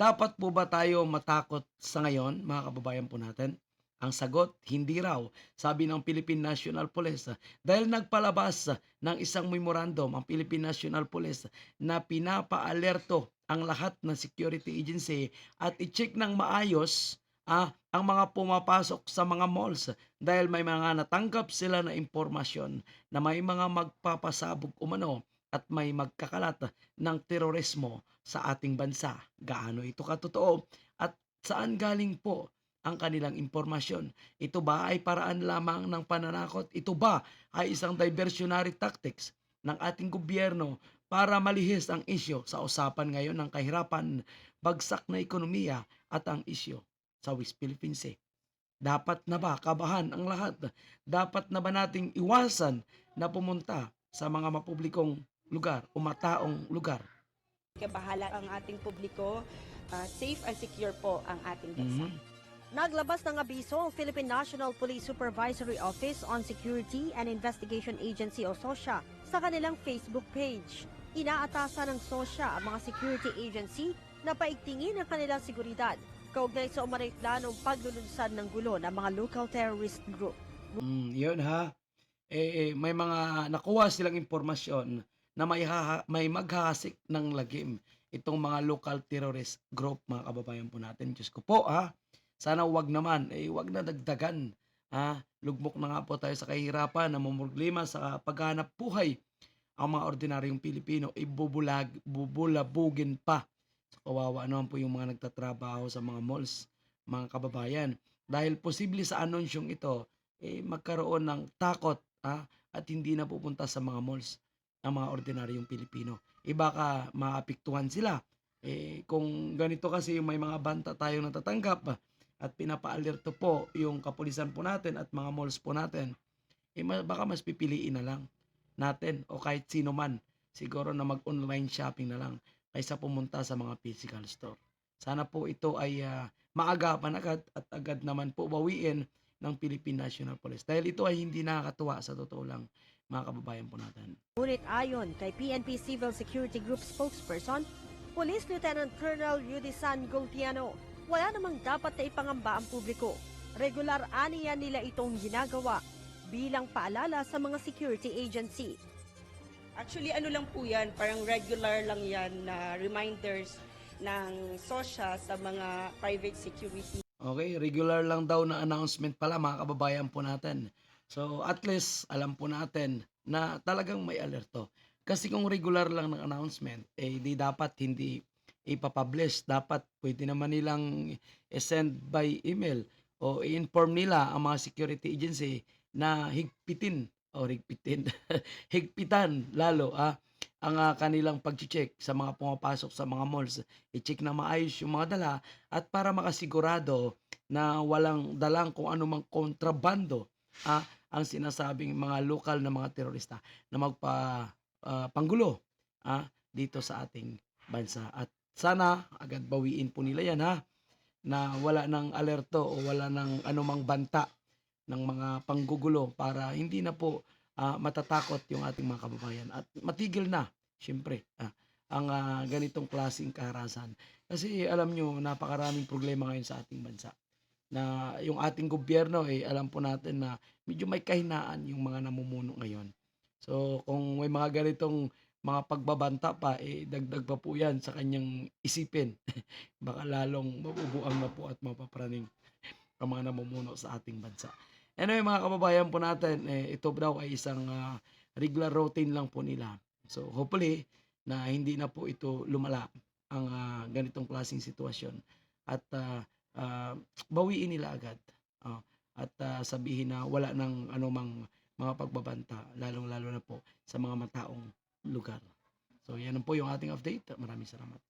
Dapat po ba tayo matakot sa ngayon, mga kababayan po natin? Ang sagot, hindi raw, sabi ng Philippine National Police. Dahil nagpalabas ng isang memorandum ang Philippine National Police na pinapaalerto ang lahat ng security agency at i-check ng maayos ah, ang mga pumapasok sa mga malls dahil may mga natanggap sila na impormasyon na may mga magpapasabog umano at may magkakalat ng terorismo sa ating bansa. Gaano ito katotoo at saan galing po ang kanilang impormasyon? Ito ba ay paraan lamang ng pananakot? Ito ba ay isang diversionary tactics ng ating gobyerno para malihis ang isyo sa usapan ngayon ng kahirapan, bagsak na ekonomiya at ang isyo sa West Philippine Sea? Dapat na ba kabahan ang lahat? Dapat na ba nating iwasan na pumunta sa mga mapublikong lugar o mataong lugar? Kabahala ang ating publiko, ah, safe and secure po ang ating bansa. Mhm. Naglabas ng abiso ang Philippine National Police Supervisory Office on Security and Investigation Agency o SOSHA sa kanilang Facebook page. Inaatasan ng SOSHA ang mga security agency na paigtingin ang kanilang seguridad kaugnay sa umaray planong paglulunsad ng gulo ng mga local terrorist group. Mm, yun ha. Eh, eh, may mga nakuha silang impormasyon na may, haha, may maghahasik ng lagim itong mga local terrorist group mga kababayan po natin. Diyos ko po ha. Sana wag naman, eh wag na dagdagan. Ha? Lugmok na nga po tayo sa kahirapan, namumulglima sa paghanap buhay. Ang mga ordinaryong Pilipino, ibubulag, bubulabugin pa. So, kawawa naman po yung mga nagtatrabaho sa mga malls, mga kababayan. Dahil posible sa anonsyong ito, eh, magkaroon ng takot ah, at hindi na pupunta sa mga malls ang mga ordinaryong Pilipino. Eh baka maapektuhan sila. Eh, kung ganito kasi yung may mga banta tayong natatanggap at pinapaalerto po yung kapulisan po natin at mga malls po natin, eh baka mas pipiliin na lang natin o kahit sino man siguro na mag-online shopping na lang kaysa pumunta sa mga physical store. Sana po ito ay ah, maagapan agad at agad naman po bawiin ng Philippine National Police. Dahil ito ay hindi nakakatuwa sa totoo lang mga kababayan po natin. Ngunit ayon kay PNP Civil Security Group spokesperson, Police Lieutenant Colonel Rudy San Gautiano, wala namang dapat na ipangamba ang publiko. Regular aniya nila itong ginagawa bilang paalala sa mga security agency. Actually, ano lang po yan, parang regular lang yan na reminders ng SOSHA sa mga private security Okay, regular lang daw na announcement pala mga kababayan po natin. So at least alam po natin na talagang may alerto. Kasi kung regular lang ng announcement, eh di dapat hindi ipapublish. Dapat pwede naman nilang send by email o i-inform nila ang mga security agency na higpitin o higpitin, higpitan lalo ah, ang ah, kanilang pag-check sa mga pumapasok sa mga malls. I-check na maayos yung mga dala at para makasigurado na walang dalang kung anumang kontrabando ah, ang sinasabing mga lokal na mga terorista na magpa ah, panggulo ah, dito sa ating bansa. At sana agad bawiin po nila yan ha na wala ng alerto o wala ng anumang banta ng mga panggugulo para hindi na po ah, matatakot yung ating mga kababayan. At matigil na syempre ah, ang ah, ganitong klaseng kaharasan. Kasi alam nyo napakaraming problema ngayon sa ating bansa na yung ating gobyerno eh alam po natin na medyo may kahinaan yung mga namumuno ngayon. So kung may mga ganitong mga pagbabanta pa eh dagdag pa po yan sa kanyang isipin. Baka lalong mabubuang na po at mapapraning ang mga namumuno sa ating bansa. Anyway mga kababayan po natin, eh, ito daw ay isang ah, regular routine lang po nila. So hopefully na hindi na po ito lumala ang ah, ganitong klaseng sitwasyon. At ah, ah, bawiin nila agad. Oh, at ah, sabihin na wala nang anumang mga pagbabanta, lalong-lalo na po sa mga mataong lugar. So yan po yung ating update. Maraming salamat.